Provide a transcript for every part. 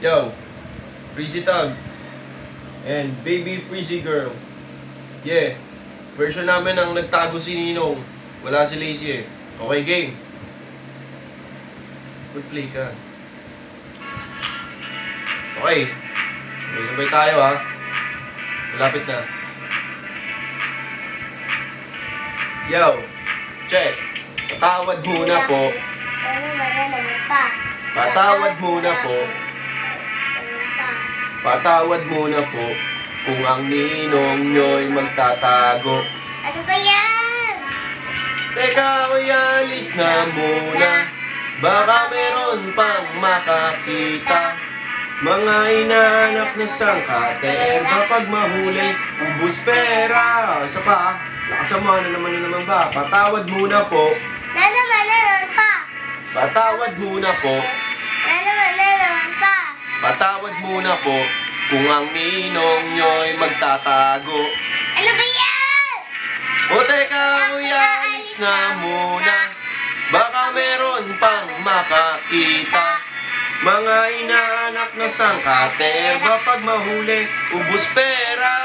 Yo, Freezy Tag. And Baby Freezy Girl. Yeah. Version namin ang nagtago si Ninong. Wala si Lazy eh. Okay, game. Mag-play ka. Okay. Okay, sabay tayo ha. Malapit na. Yo, check. Patawad muna po. Ano? Patawad muna po. Pa? Patawad muna po kung ang ninong nyo'y magtatago. Ano ba yan? Teka, ako'y alis na muna. Baka meron pang makakita. Mga inanak na sangkater kapag mahuli, ubus pera. Isa pa, lakasan mo, ano naman na naman ba? Patawad muna po. Na naman na naman pa? Patawad muna po. Patawad muna po kung ang ninong nyo'y magtatago. Ano ba yan? O teka, kuya, alis na muna. Baka meron pang makakita. Mga inaanak na sangkater kapag mahuli, ubus pera.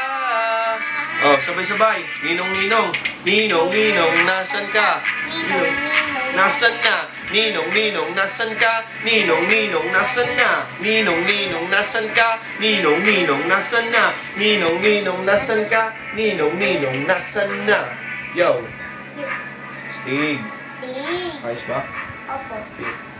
Oh, sabay-sabay. Ninong-ninong, ninong-ninong, nasan ka? Ninong, ninong. Nasan na? Ninong-ninong, nasan ka? Ninong-ninong, nasan na? Ninong-ninong, nasan ka? Ninong-ninong, nasan na? Ninong-ninong, nasan ka? Ninong-ninong, nasan na? Yo, Stig. Steve. Ayos ba? Opo. Okay.